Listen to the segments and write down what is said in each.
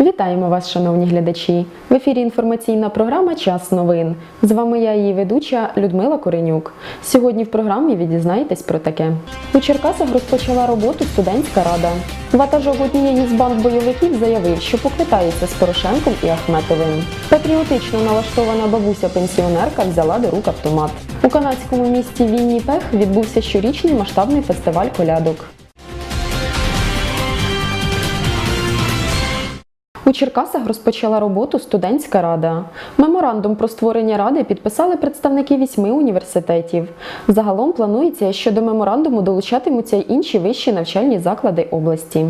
Вітаємо вас, шановні глядачі! В ефірі інформаційна програма Час новин. З вами я, її ведуча Людмила Коренюк. Сьогодні в програмі ви дізнаєтесь про таке. У Черкасах розпочала роботу студентська рада. Ватажок однієї з банд бойовиків заявив, що поквитається з Порошенком і Ахметовим. Патріотично налаштована бабуся-пенсіонерка взяла до рук автомат. У канадському місті Вінніпех відбувся щорічний масштабний фестиваль колядок. У Черкасах розпочала роботу студентська рада. Меморандум про створення ради підписали представники вісьми університетів. Загалом планується, що до меморандуму долучатимуться й інші вищі навчальні заклади області.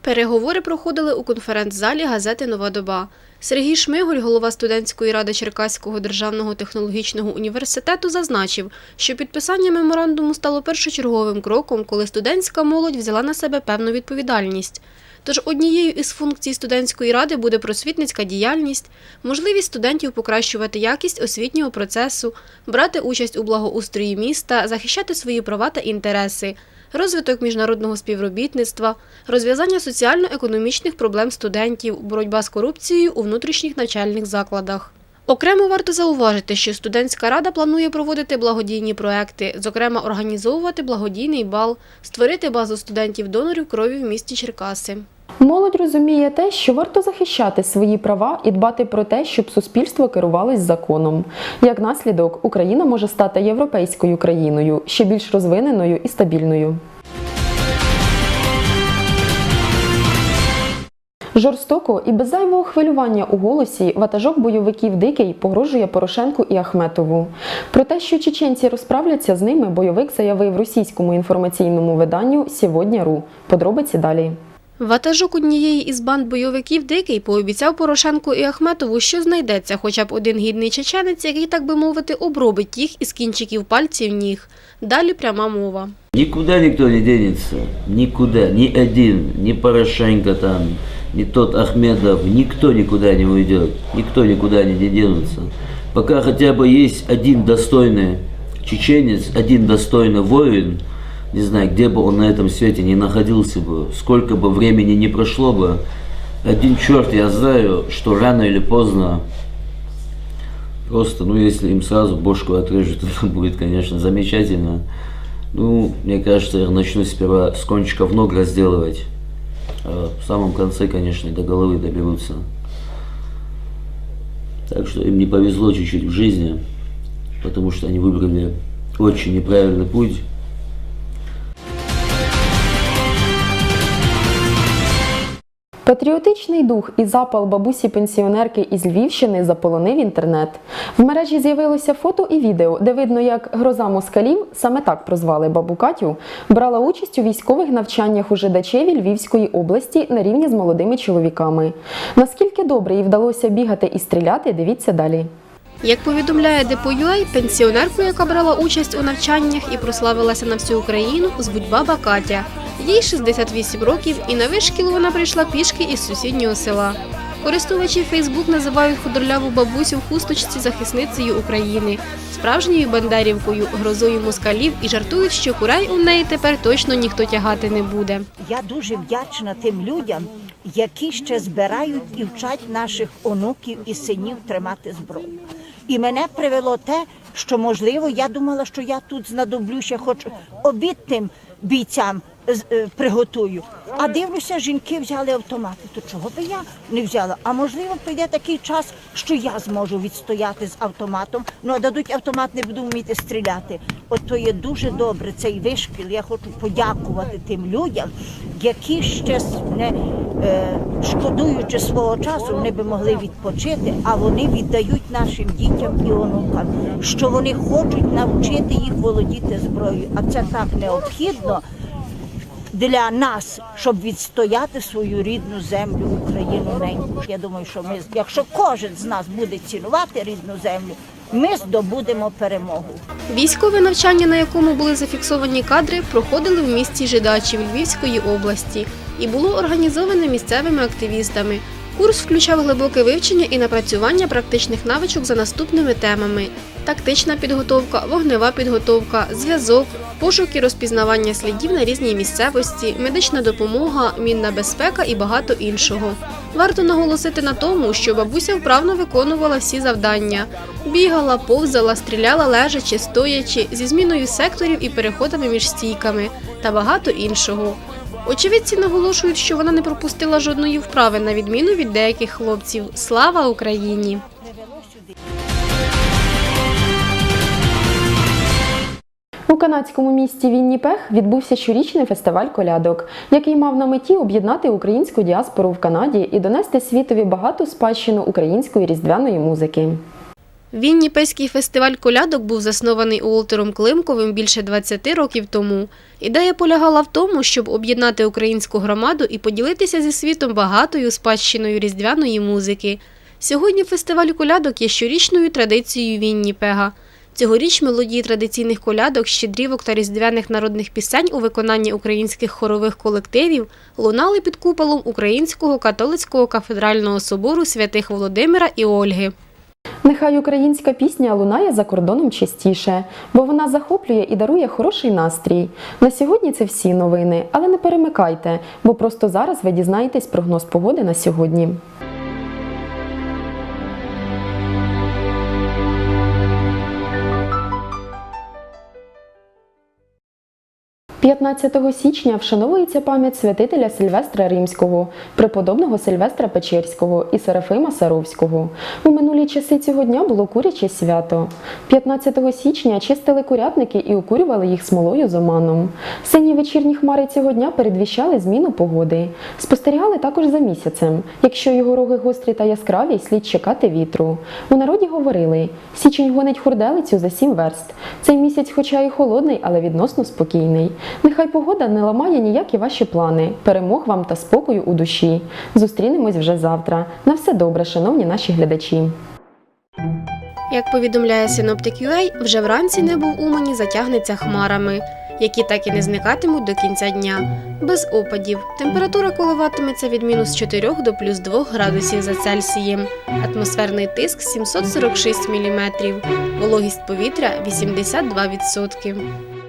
Переговори проходили у конференц-залі газети Нова доба. Сергій Шмиголь, голова студентської ради Черкаського державного технологічного університету, зазначив, що підписання меморандуму стало першочерговим кроком, коли студентська молодь взяла на себе певну відповідальність. Тож однією із функцій студентської ради буде просвітницька діяльність, можливість студентів покращувати якість освітнього процесу, брати участь у благоустрої міста, захищати свої права та інтереси, розвиток міжнародного співробітництва, розв'язання соціально-економічних проблем студентів, боротьба з корупцією у внутрішніх навчальних закладах. Окремо варто зауважити, що студентська рада планує проводити благодійні проекти, зокрема організовувати благодійний бал, створити базу студентів-донорів крові в місті Черкаси. Молодь розуміє те, що варто захищати свої права і дбати про те, щоб суспільство керувалось законом. Як наслідок, Україна може стати європейською країною, ще більш розвиненою і стабільною. Жорстоко і без зайвого хвилювання у голосі ватажок бойовиків Дикий погрожує Порошенку і Ахметову. Про те, що чеченці розправляться з ними, бойовик заявив російському інформаційному виданню «Сьогодні.ру». Подробиці далі. Ватажок однієї із банд бойовиків Дикий пообіцяв Порошенку і Ахметову, що знайдеться хоча б один гідний чеченець, який, так би мовити, обробить їх із кінчиків пальців ніг. Далі пряма мова. Никуда никто не денется, никуда, ни один, ни Порошенко там, ни тот Ахмедов, никто никуда не уйдет, никто никуда не денется. Пока хотя бы есть один достойный чеченец, один достойный воин, не знаю, где бы он на этом свете не находился бы, сколько бы времени не прошло бы, один черт, я знаю, что рано или поздно Просто, ну, если им сразу бошку отрежут, это будет, конечно, замечательно. Ну, мне кажется, я начну сперва с кончиков ног разделывать. А в самом конце, конечно, до головы доберутся. Так что им не повезло чуть-чуть в жизни, потому что они выбрали очень неправильный путь. Патріотичний дух і запал бабусі пенсіонерки із Львівщини заполонив інтернет. В мережі з'явилося фото і відео, де видно, як гроза москалів, саме так прозвали бабу Катю, брала участь у військових навчаннях у Жидачеві Львівської області на рівні з молодими чоловіками. Наскільки добре їй вдалося бігати і стріляти, дивіться далі. Як повідомляє Депо.ua, пенсіонерку, яка брала участь у навчаннях і прославилася на всю Україну, звуть баба Катя. Їй 68 років, і на вишкіл вона прийшла пішки із сусіднього села. Користувачі Фейсбук називають худорляву бабусю в хусточці захисницею України, справжньою бандерівкою, грозою москалів і жартують, що курай у неї тепер точно ніхто тягати не буде. Я дуже вдячна тим людям, які ще збирають і вчать наших онуків і синів тримати зброю. І мене привело те, що можливо, я думала, що я тут знадоблюся, хоч обід тим бійцям е, приготую. А дивлюся, жінки взяли автомати. То чого би я не взяла? А можливо, прийде такий час, що я зможу відстояти з автоматом. Ну а дадуть автомат, не буду вміти стріляти. От то є дуже добре цей вишкіл. Я хочу подякувати тим людям, які ще не е, шкодуючи свого часу, вони би могли відпочити, а вони віддають нашим дітям і онукам, що вони хочуть навчити їх володіти зброєю. А це так необхідно для нас, щоб відстояти свою рідну землю, Україну неньку. Я думаю, що ми, якщо кожен з нас буде цінувати рідну землю, ми здобудемо перемогу. Військове навчання, на якому були зафіксовані кадри, проходили в місті Жидачів Львівської області і було організоване місцевими активістами. Курс включав глибоке вивчення і напрацювання практичних навичок за наступними темами: тактична підготовка, вогнева підготовка, зв'язок, пошук і розпізнавання слідів на різній місцевості, медична допомога, мінна безпека і багато іншого. Варто наголосити на тому, що бабуся вправно виконувала всі завдання: бігала, повзала, стріляла лежачи, стоячи, зі зміною секторів і переходами між стійками та багато іншого. Очевидці наголошують, що вона не пропустила жодної вправи, на відміну від деяких хлопців. Слава Україні! У канадському місті Вінніпех відбувся щорічний фестиваль колядок, який мав на меті об'єднати українську діаспору в Канаді і донести світові багату спадщину української різдвяної музики. Вінніпеський фестиваль колядок був заснований Уолтером Климковим більше 20 років тому. Ідея полягала в тому, щоб об'єднати українську громаду і поділитися зі світом багатою спадщиною різдвяної музики. Сьогодні фестиваль колядок є щорічною традицією Вінніпега. Цьогоріч мелодії традиційних колядок, щедрівок та різдвяних народних пісень у виконанні українських хорових колективів лунали під куполом Українського католицького кафедрального собору святих Володимира і Ольги. Нехай українська пісня лунає за кордоном частіше, бо вона захоплює і дарує хороший настрій. На сьогодні це всі новини, але не перемикайте, бо просто зараз ви дізнаєтесь прогноз погоди на сьогодні. 15 січня вшановується пам'ять святителя Сильвестра Римського, преподобного Сильвестра Печерського і Серафима Саровського. У минулі часи цього дня було куряче свято. 15 січня чистили курятники і окурювали їх смолою з оманом. Сині вечірні хмари цього дня передвіщали зміну погоди. Спостерігали також за місяцем. Якщо його роги гострі та яскраві, слід чекати вітру. У народі говорили: січень гонить хурделицю за сім верст. Цей місяць, хоча і холодний, але відносно спокійний. Нехай погода не ламає ніякі ваші плани. Перемог вам та спокою у душі. Зустрінемось вже завтра. На все добре, шановні наші глядачі. Як повідомляє Synoptic.ua, вже вранці небо в Умані затягнеться хмарами, які так і не зникатимуть до кінця дня. Без опадів. Температура коливатиметься від мінус 4 до плюс 2 градусів за Цельсієм. Атмосферний тиск 746 мм. Вологість повітря 82%.